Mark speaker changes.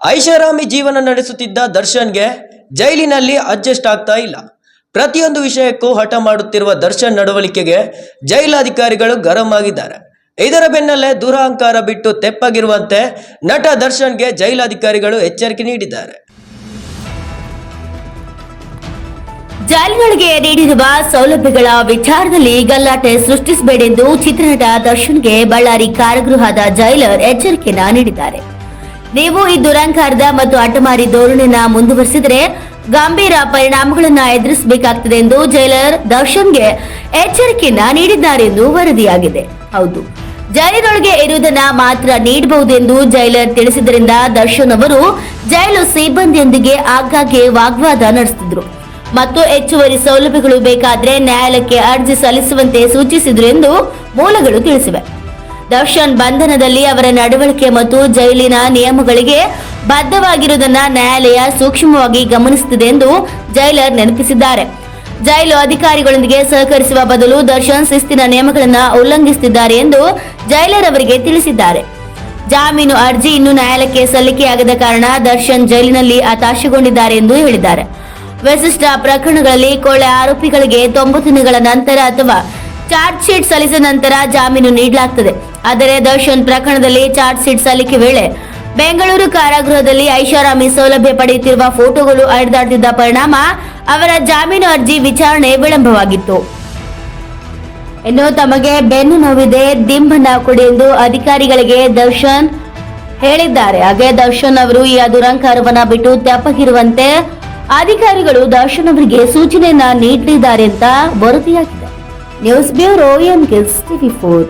Speaker 1: ಐಷಾರಾಮಿ ಜೀವನ ನಡೆಸುತ್ತಿದ್ದ ದರ್ಶನ್ಗೆ ಜೈಲಿನಲ್ಲಿ ಅಡ್ಜಸ್ಟ್ ಆಗ್ತಾ ಇಲ್ಲ. ಪ್ರತಿಯೊಂದು ವಿಷಯಕ್ಕೂ ಹಠ ಮಾಡುತ್ತಿರುವ ದರ್ಶನ್ ನಡವಳಿಕೆಗೆ ಜೈಲಾಧಿಕಾರಿಗಳು ಗರಂ ಆಗಿದ್ದಾರೆ. ಇದರ ಬೆನ್ನಲ್ಲೇ ದುರಹಂಕಾರ ಬಿಟ್ಟು ತೆಪ್ಪಗಿರುವಂತೆ ನಟ ದರ್ಶನ್ಗೆ ಜೈಲಾಧಿಕಾರಿಗಳು ಎಚ್ಚರಿಕೆ ನೀಡಿದ್ದಾರೆ.
Speaker 2: ಜಾಲಿಗಳಿಗೆ ನೀಡಿರುವ ಸೌಲಭ್ಯಗಳ ವಿಚಾರದಲ್ಲಿ ಗಲ್ಲಾಟೆ ಸೃಷ್ಟಿಸಬೇಡೆಂದು ಚಿತ್ರನಟ ದರ್ಶನ್ಗೆ ಬಳ್ಳಾರಿ ಕಾರಾಗೃಹದ ಜೈಲರ್ ಎಚ್ಚರಿಕೆಯನ್ನ ನೀಡಿದ್ದಾರೆ. ನೀವು ಈ ದುರಂಕಾರದ ಮತ್ತು ಅಟಮಾರಿ ಧೋರಣೆಯನ್ನ ಮುಂದುವರಿಸಿದರೆ ಗಂಭೀರ ಪರಿಣಾಮಗಳನ್ನು ಎದುರಿಸಬೇಕಾಗ್ತದೆ ಎಂದು ಜೈಲರ್ ದರ್ಶನ್ಗೆ ಎಚ್ಚರಿಕೆಯನ್ನ ನೀಡಿದ್ದಾರೆ ಎಂದು ವರದಿಯಾಗಿದೆ. ಹೌದು. ಜೈಲಿನೊಳಗೆ ಇರುವುದನ್ನ ಮಾತ್ರ ನೀಡಬಹುದೆಂದು ಜೈಲರ್ ತಿಳಿಸಿದ್ದರಿಂದ ದರ್ಶನ್ ಅವರು ಜೈಲು ಸಿಬ್ಬಂದಿಯೊಂದಿಗೆ ಆಗಾಗ್ಗೆ ವಾಗ್ವಾದ ನಡೆಸಿದ್ರು. ಮತ್ತು ಹೆಚ್ಚುವರಿ ಸೌಲಭ್ಯಗಳು ಬೇಕಾದ್ರೆ ನ್ಯಾಯಾಲಯಕ್ಕೆ ಅರ್ಜಿ ಸಲ್ಲಿಸುವಂತೆ ಸೂಚಿಸಿದ್ರು ಎಂದು ಮೂಲಗಳು ತಿಳಿಸಿವೆ. ದರ್ಶನ್ ಬಂಧನದಲ್ಲಿ ಅವರ ನಡವಳಿಕೆ ಮತ್ತು ಜೈಲಿನ ನಿಯಮಗಳಿಗೆ ಬದ್ಧವಾಗಿರುವುದನ್ನ ನ್ಯಾಯಾಲಯ ಸೂಕ್ಷ್ಮವಾಗಿ ಗಮನಿಸುತ್ತಿದೆ ಎಂದು ಜೈಲರ್ ನೆನಪಿಸಿದ್ದಾರೆ. ಜೈಲು ಅಧಿಕಾರಿಗಳೊಂದಿಗೆ ಸಹಕರಿಸುವ ಬದಲು ದರ್ಶನ್ ಶಿಸ್ತಿನ ನಿಯಮಗಳನ್ನು ಉಲ್ಲಂಘಿಸುತ್ತಿದ್ದಾರೆ ಎಂದು ಜೈಲರ್ ಅವರಿಗೆ ತಿಳಿಸಿದ್ದಾರೆ. ಜಾಮೀನು ಅರ್ಜಿ ಇನ್ನು ನ್ಯಾಯಾಲಯಕ್ಕೆ ಸಲ್ಲಿಕೆಯಾಗದ ಕಾರಣ ದರ್ಶನ್ ಜೈಲಿನಲ್ಲಿ ಹತಾಶೆಗೊಂಡಿದ್ದಾರೆ ಎಂದು ಹೇಳಿದ್ದಾರೆ. ವಿಶಿಷ್ಟ ಪ್ರಕರಣಗಳಲ್ಲಿ ಕೊಳ್ಳೆ ಆರೋಪಿಗಳಿಗೆ ತೊಂಬತ್ತು ದಿನಗಳ ನಂತರ ಅಥವಾ ಚಾರ್ಜ್ ಶೀಟ್ ಸಲ್ಲಿಸಿದ ನಂತರ ಜಾಮೀನು ನೀಡಲಾಗುತ್ತದೆ ಆದರೆ ದರ್ಶನ್ ಪ್ರಕರಣದಲ್ಲಿ ಚಾರ್ಜ್ ಶೀಟ್ ಸಲ್ಲಿಕೆ ವೇಳೆ ಬೆಂಗಳೂರು ಕಾರಾಗೃಹದಲ್ಲಿ ಐಷಾರಾಮಿ ಸೌಲಭ್ಯ ಪಡೆಯುತ್ತಿರುವ ಫೋಟೋಗಳು ಹರಿದಾಡುತ್ತಿದ್ದ ಪರಿಣಾಮ ಅವರ ಜಾಮೀನು ಅರ್ಜಿ ವಿಚಾರಣೆ ವಿಳಂಬವಾಗಿತ್ತು. ಇನ್ನು ತಮಗೆ ಬೆನ್ನು ನೋವಿದೆ, ದಿಂಬನ್ನ ಕೊಡಿ ಎಂದು ಅಧಿಕಾರಿಗಳಿಗೆ ದರ್ಶನ್ ಹೇಳಿದ್ದಾರೆ. ಹಾಗೆ ದರ್ಶನ್ ಅವರು ಈ ದುರಂಕಾರವನ್ನ ಬಿಟ್ಟು ತೆಪ್ಪಗಿರುವಂತೆ ಅಧಿಕಾರಿಗಳು ದರ್ಶನ್ ಅವರಿಗೆ ಸೂಚನೆಯನ್ನ ನೀಡಿದ್ದಾರೆ ಅಂತ ವರದಿಯಾಗಿದೆ. News bureau N TV four.